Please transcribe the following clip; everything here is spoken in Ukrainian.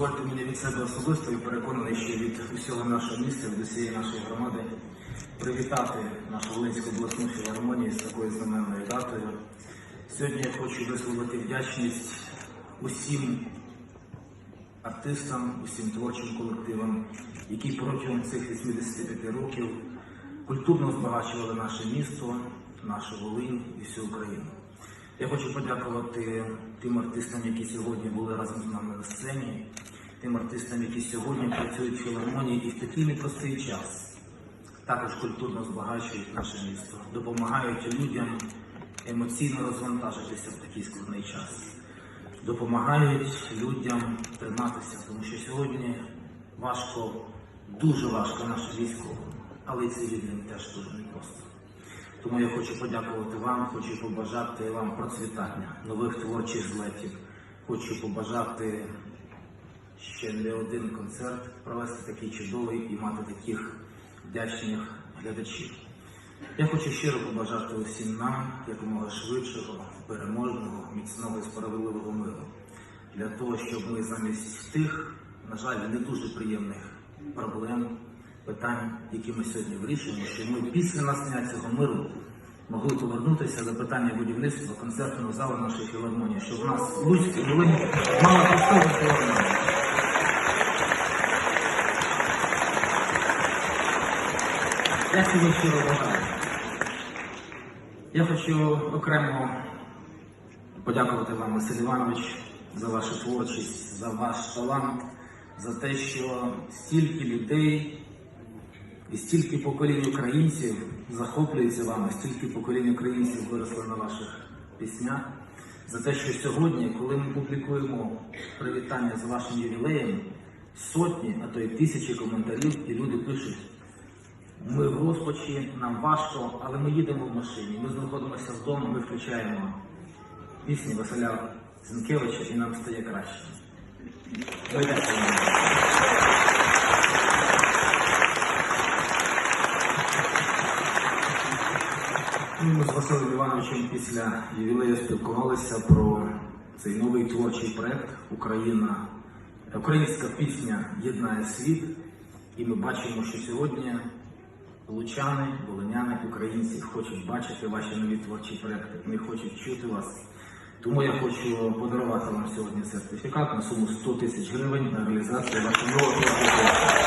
дозвольте мені від себе особисто і переконаний, що від усього нашого міста, від усієї нашої громади привітати нашу Волинську обласну філармонію з такою знаменною датою. Сьогодні я хочу висловити вдячність усім артистам, усім творчим колективам, які протягом цих 85 років культурно збагачували наше місто, нашу Волинь і всю Україну. Я хочу подякувати тим артистам, які сьогодні були разом з нами на сцені, тим артистам, які сьогодні працюють в філармонії і в такий непростий час також культурно збагачують наше місто, допомагають людям емоційно розвантажитися в такий складний час, допомагають людям триматися, тому що сьогодні важко, дуже важко наше військо, але і цивільним теж дуже непросто. Тому я хочу подякувати вам, хочу побажати вам процвітання, нових творчих злетів. Хочу побажати ще не один концерт провести такий чудовий і мати таких вдячних глядачів. Я хочу щиро побажати усім нам якомога швидшого, переможного, міцного і справедливого миру. Для того, щоб ми замість тих, на жаль, не дуже приємних проблем, питань, які ми сьогодні вирішуємо, що ми після настання цього миру могли повернутися до питання будівництва концертного залу нашої філармонії, щоб у нас в Луцькій Волині мала коштовну філармонію. Я цього щиро бажаю. Я хочу окремо подякувати вам, Василь Іванович, за вашу творчість, за ваш талант, за те, що стільки людей і стільки поколінь українців захоплюються вами, стільки поколінь українців виросли на ваших піснях. За те, що сьогодні, коли ми публікуємо привітання з вашим ювілеєм, сотні, а то й тисячі коментарів, і люди пишуть. Ми в розпачі, нам важко, але ми їдемо в машині. Ми знаходимося вдома, ми включаємо пісні Василя Зінкевича і нам стає краще. Ми з Василем Івановичем після ювілею спілкувалися про цей новий творчий проект Україна. Українська пісня єднає світ. І ми бачимо, що сьогодні лучани, волиняни, українці хочуть бачити ваші нові творчі проекти. Вони хочуть чути вас. Тому я хочу подарувати вам сьогодні сертифікат на суму 100 тисяч гривень на реалізацію вашого нового творчого проекту.